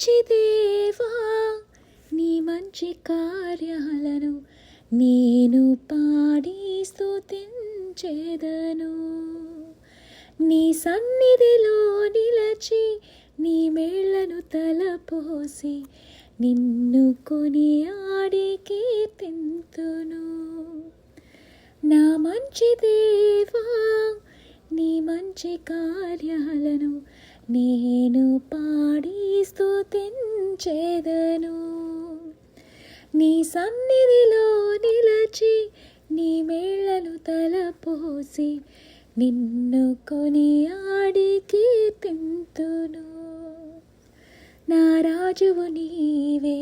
మంచి దేవా నీ మంచి కార్యాలను నేను పాడి స్థుతించేదను నీ సన్నిధిలో నిలచి నీ మేళ్ళను తలపోసి నిన్ను కొని ఆడి కీర్తింతును. నా మంచి దేవా నీ మంచి కార్యాలను నేను పా చేదను. నీ సన్నిధిలో నిలచి నీ మేళ్ళను తలపోసి నిన్ను కొని ఆడి కీర్తింతును. నా రాజువు నీవే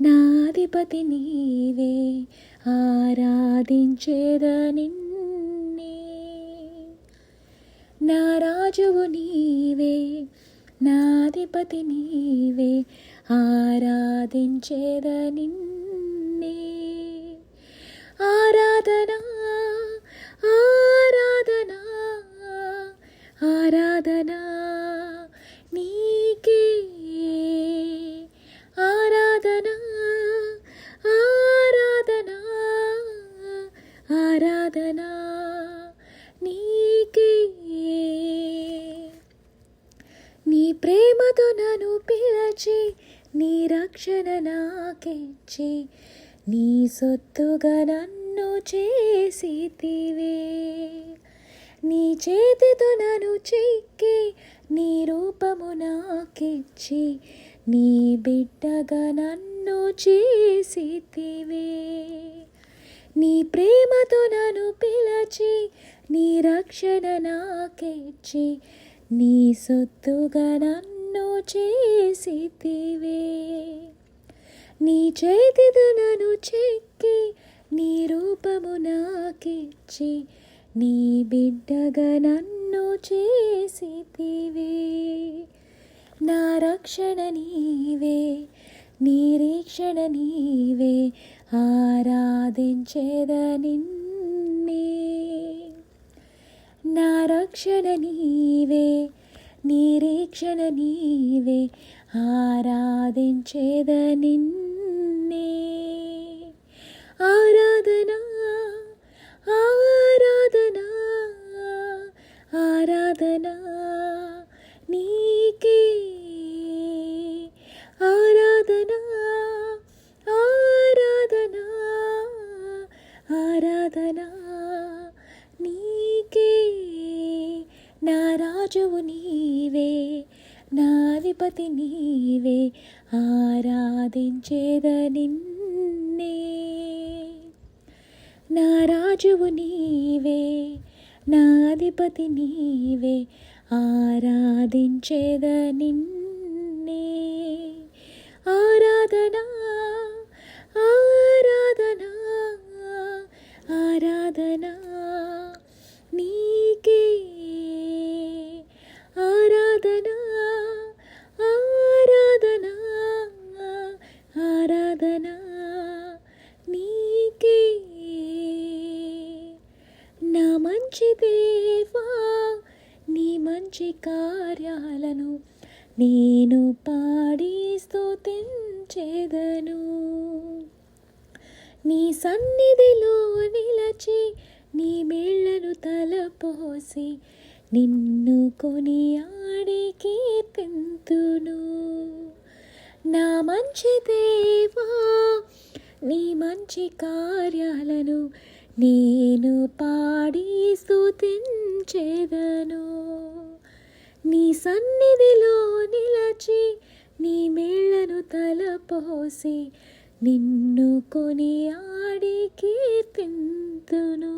నాధిపతి నీవే ఆరాధించేద నిన్నే. నా రాజువు నీవే నాధిపతి నీవే ఆరాధించేద నిన్నే. ఆరాధనా ఆరాధనా ఆరాధనా నీకే. ఆరాధనా ఆరాధనా ఆరాధనా నీకే. ప్రేమతో నన్ను పిలచి నీ రక్షణ నాకిచ్చి నీ సొత్తుగా నన్ను చేసితివే. నీ చేతితో నన్ను చెక్కి నీ రూపము నాకిచ్చి నీ బిడ్డగా నన్ను చేసితివే. నీ ప్రేమతో నన్ను పిలచి నీ రక్షణ నాకిచ్చి నీ సొత్తుగా నన్ను చేసితివే. నీ చేతితో నన్ను చెక్కి నీ రూపము నాకిచ్చి నీ బిడ్డగా నన్ను చేసితివే. నా రక్షణ నీవే నిరీక్షణ నీవే. ఆరాధించేద నిన్ను నా రక్షణ నీవే నిరీక్షణ నీవే ఆరాధించేద నిన్నే. ఆరాధనా ఆరాధనా ఆరాధనా. రాజువు నీవే నాధిపతి నీవే ఆరాధించేద నిన్నే. నా రాజువు నీవే నాధిపతి నీవే ఆరాధించేద నిన్నే. ఆరాధనా ఆరాధనా ఆరాధనా ఆరాధనా ఆరాధనా ఆరాధనా నీకే నా మంచి దేవా నీ మంచి కార్యాలను నేను పాడి స్తుతించేదను. నీ సన్నిధిలో నిలచి నీ మేళ్ళను తలపోసి నిన్ను కొని ఆడి కీర్తింతును. నా మంచి దేవా నీ మంచి కార్యాలను నేను పాడి స్తుతించేదను. నీ సన్నిధిలో నిలచి నీ మేళ్ళను తలపోసి నిన్ను కొని ఆడి కీర్తింతును.